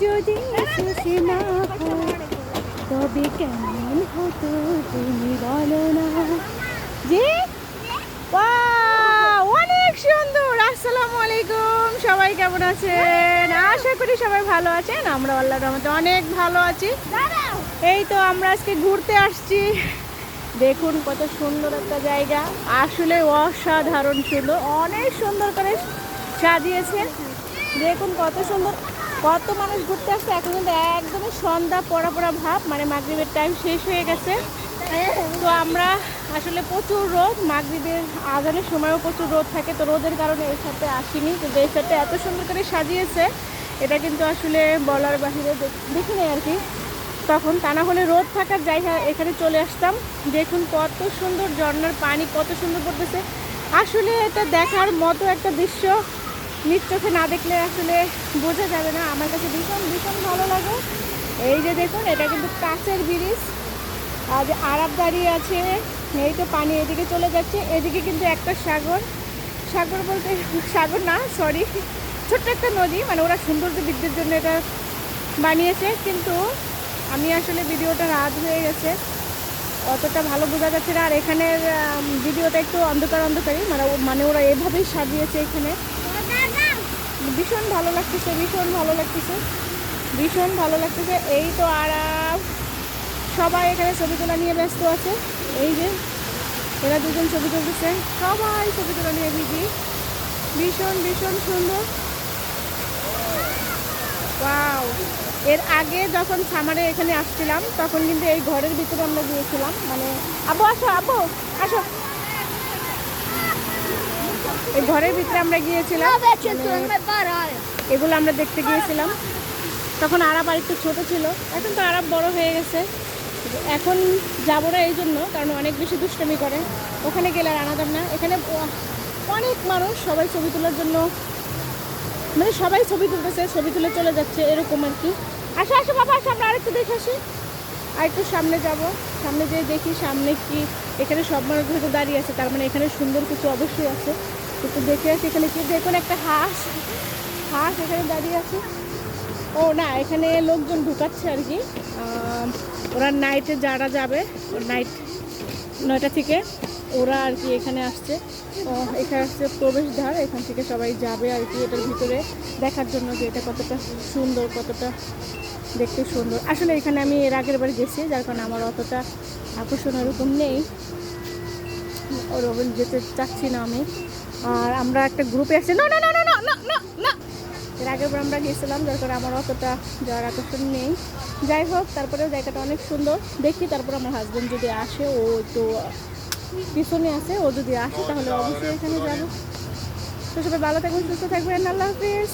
যদি শেষে না তবে কেমন হতো তুমি বলো না। Wow, অনেক সুন্দর। আসসালামু আলাইকুম। সবাই কেমন আছেন? আশা করি সবাই ভালো আছেন। আমরা আল্লাহর রহমতে অনেক ভালো আছি। এই তো আমরা আজকে ঘুরতে আসছি। দেখুন কত সুন্দর একটা জায়গা। আসলে অসাধারণ ছিল। অনেক সুন্দর করে সাজিয়েছে দেখুন কত সুন্দর। কত মানুষ ঘুরতে আসছে? এখন কিন্তু একদমই সন্ধ্যা, পড়া পড়া ভাব মানে মাগরিবের টাইম শেষ হয়ে গেছে। তো আমরা আসলে প্রচুর রোদ, মাগরিবের আজানের সময়ও প্রচুর রোদ থাকে, তো রোদের কারণে এই সাথে আসিনি। কিন্তু এই সাথে এত সুন্দর করে সাজিয়েছে, এটা কিন্তু আসলে বলার বাহিরে দেখি নাই আর কি। তখন তা না হলে রোদ থাকার জায়গা এখানে চলে আসতাম। দেখুন কত সুন্দর ঝর্ণার পানি, কত সুন্দর পড়তেছে। আসলে এটা দেখার মতো একটা দৃশ্য চোখে না দেখলে আসলে বোঝা যাবে না। আমার কাছে ভীষণ ভীষণ ভালো লাগে। এই যে দেখুন, এটা কিন্তু কাঁচের ব্রিজ। আর যে আরব দাঁড়িয়ে আছে, এই তো পানি এদিকে চলে যাচ্ছে। এদিকে কিন্তু একটা সাগর। সাগর বলতে, সাগর না সরি ছোট্ট একটা নদী। মানে ওরা সৌন্দর্য বৃদ্ধির জন্য এটা বানিয়েছে। কিন্তু আমি আসলে ভিডিওটা রাত হয়ে গেছে। অতটা ভালো বোঝা যাচ্ছে না। আর এখানের ভিডিওটা একটু অন্ধকার, অন্ধকারই। মানে মানে ওরা এভাবেই সাজিয়েছে এখানে। ভীষণ ভালো লাগতেছে, ভীষণ ভালো লাগতেছে, ভীষণ ভালো লাগতেছে। এই তো আরাম সবাই এখানে ছবি তোলা নিয়ে ব্যস্ত আছে। এই যে, এরা দুজন ছবি তুলতেছে। সবাই ছবি তোলা নিয়ে বিজি। ভীষণ ভীষণ সুন্দর। ওয়াও। এর আগে যখন সামারে এখানে আসছিলাম, তখন কিন্তু এই ঘরের ভিতরে আমরা গিয়েছিলাম। মানে আবু, আসো আবু, আসো। এই ঘরের ভিতরে আমরা গিয়েছিলাম। এগুলো আমরা দেখতে গিয়েছিলাম। তখন আরাব আর একটু ছোটো ছিল। এখন তো আরাব বড় হয়ে গেছে। এখন যাব না এই জন্য কারণ অনেক বেশি দুষ্টামি করে। ওখানে গেলে আর আনাদাম না। এখানে অনেক মানুষ সবাই ছবি তোলার জন্য মানে সবাই ছবি তুলতেছে ছবি তুলে চলে যাচ্ছে এরকম আর কি। আসো আসো বাবা আসো আমরা আরেকটু দেখে আসি। আর একটু সামনে যাব। সামনে যেয়ে দেখি সামনে কি এখানে সব মানুষ হয়তো দাঁড়িয়ে আছে তার মানে এখানে সুন্দর কিছু অবশ্যই আছে। একটু দেখে আসি, এখানে কি দেখুন, একটা হাঁস হাঁস এখানে দাঁড়িয়ে আছে। ও না, এখানে লোকজন ঢুকাচ্ছে আর কি। ওরা নাইটে যারা যাবে, নাইট নয়টা থেকে, ওরা আর কি এখানে আসছে। তো এখানে আসছে প্রবেশদ্বার, এখান থেকে সবাই যাবে আর কি এটার ভিতরে। দেখার জন্য যে এটা কতটা সুন্দর, কতটা দেখতে সুন্দর। আসলে এখানে আমি এর আগের বার গেছি, যার কারণে আমার অতটা আকর্ষণ ওরকম নেই। ওরকম যেতে চাচ্ছি না আমি। আর আমরা একটা গ্রুপে আসছি না না না না না না না এর আগেরবার আমরা গিয়েছিলাম, যার কারণে আমার অতটা যাওয়ার আকর্ষণ নেই। যাই হোক, তারপরেও জায়গাটা অনেক সুন্দর। দেখি তারপর আমার হাজব্যান্ড যদি আসে, ও একটু পিছনে আছে, ও যদি আসে, তাহলে অবশ্যই এখানে যাব। তো সবাই ভালো থাকবেন, সুস্থ থাকবেন। আল্লাহ হাফিজ।